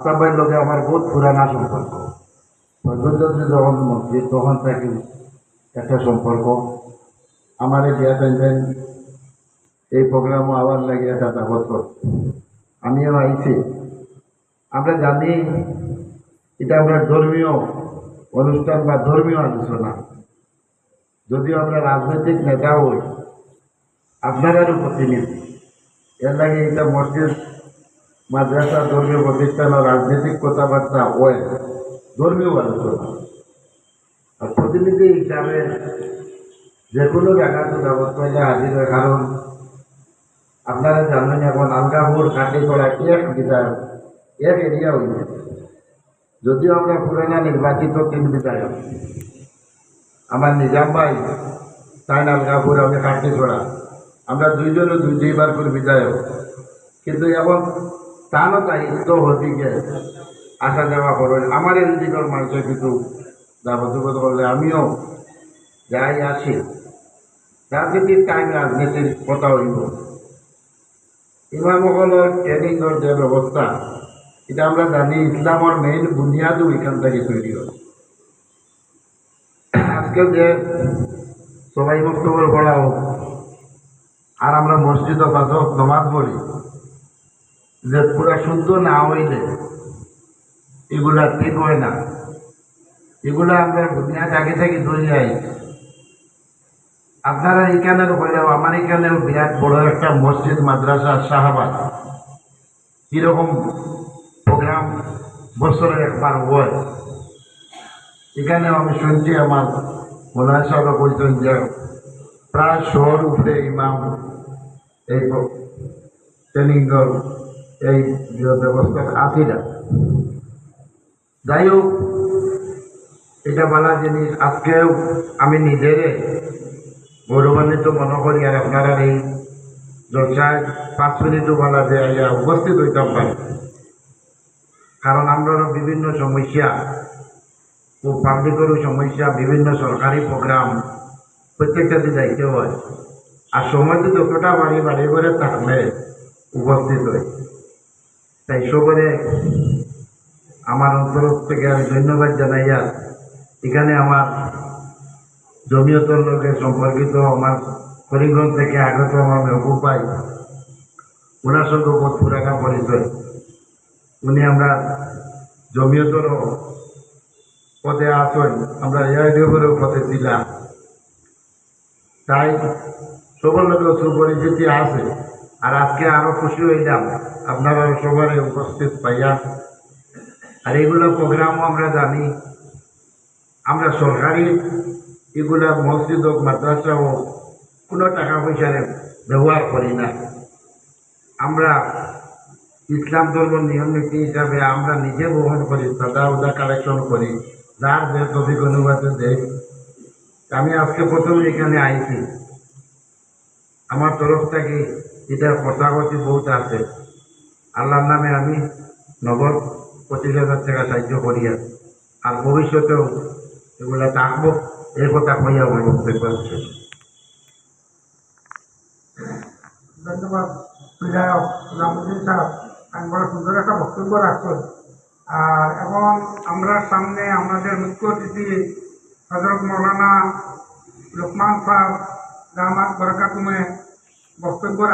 আসামের লোকে আমার বহুত পুরানা সম্পর্ক। প্রধানমন্ত্রী যখন মন্ত্রী তখন থেকে একটা সম্পর্ক। আমার দিয়া টাইম এই প্রোগ্রামও আবার লাগে একটা দাবত করতে আমিও আইছি। আমরা জানি, এটা আমরা ধর্মীয় অনুষ্ঠান বা ধর্মীয় আলোচনা। যদিও আমরা রাজনৈতিক নেতা হই, আপনারারও প্রতিনিধি। এর লাগে এটা মসজিদ মাদ্রাসা, ধর্মীয় প্রতিষ্ঠান ও রাজনৈতিক কথাবার্তা হয়। ধর্মীয় আলোচনা আর প্রতিনিধি হিসাবে যে কোনো জায়গাতে পাইলে হাজির হয়। কারণ আপনারা জানেন এখন আলগাপুর কাটি করা এক বিধায়ক, এক এরিয়া হইলে যদিও আমরা পুরানা নির্বাচিত তিন বিধায়ক। আমার নিজাম ভাই তাই আলগাপুর আমি কাটি করা আমরা দুইজনে দুই দুইবার করে বিধায়ক। কিন্তু এখন তারও দায়িত্ব হদিকে আসা যাওয়া করেন আমার এই দিকের মানুষের কিন্তু দাবত করলে আমিও যাই আসি রাজনীতির টাইম রাজনীতির কথা হইব। ইমামসকলের ট্রেনিংয়ের যে ব্যবস্থা, এটা আমরা জানি, ইসলামের মেইন বুনিয়াদও এখান থেকে তৈরি হয়। আজকে যে সবাই বক্তব্য পড়া হোক আর আমরা মসজিদ পাঁচ নমাজ পড়ি যে পুরা শুদ্ধ না হইলে, এগুলা ঠিক হয় না? এগুলা আমরা বুনিয়াদ আগে থেকে ধরে আই। আপনারা এখানের হইলেও আমার এখানেও বিরাট বড় একটা মসজিদ, মাদ্রাসা শাহবাদ এরকম প্রোগ্রাম বছরে একবার হয়। এখানেও আমি শুনছি আমার মোলান সাহেব বলছেন যে, প্রায় শহর উপরে ইমাম, এই ট্রেনিং দল এই ব্যবস্থা আছিলা যাই হোক, এটা বলা জিনিস। আজকেও আমি নিজেরে গৌরবান্বিত মনে করি আর আপনারা এই জলসায় পাঁচ মিনিটও বলা যে উপস্থিত হইতাম পারি কারণ আমরা বিভিন্ন সমস্যা ও পাবলিকেরও সমস্যা, বিভিন্ন সরকারি প্রোগ্রাম, প্রত্যেকটা দিন যাইতে হয়। আর সময় তো যতটা বাড়ি বাড়ি করে থাকলে উপস্থিত হয় তাই সবরে আমার অন্তর থেকে আমি ধন্যবাদ জানাইয়া এখানে আমার জমিয়তর লোকের সম্পর্কিত আমার করিমগঞ্জ থেকে আগত আমার মেহবুব ভাই ওনার সঙ্গে পুরানা পরিচয়। উনি আমরা জমিয়তর পদে আসেন আমরা এআইডিওরেও পদে ছিলাম। তাই সবার লোকের সুপরিচিতি আছে। আর আজকে আরও খুশি হইলাম আপনারা সবার উপস্থিত পাইয়া। আর এগুলো প্রোগ্রামও আমরা জানি। আমরা সরকারি এগুলা মসজিদ হোক, মাদ্রাসা হোক, কোনো টাকা পয়সার ব্যবহার করি না। আমরা ইসলাম ধর্ম নিয়ম নীতি হিসাবে আমরা নিজে বহন করি দাদা উদা কালেকশন করি, যার যে তফিক অনুবাদে দেয় আমি আজকে প্রথমে এখানে আইছি। আমার তরফ থেকে এটা কষাকষি বহুত আছে। আল্লাহর নামে আমি নগদ পঁচিশ হাজার টাকা সাহায্য করি আর। ভবিষ্যতেও এগুলা থাকব, এই কথা কইয়া বক্তব্য হচ্ছে ধন্যবাদ। বিধায়ক বড় সুন্দর একটা বক্তব্য রাখছেন। আর এবং আমরা সামনে আমাদের মুখ্য অতিথি হজরত মৌলানা লোকমান সাহেব রাহমাত বরকাতুমে বক্তব্য রাখ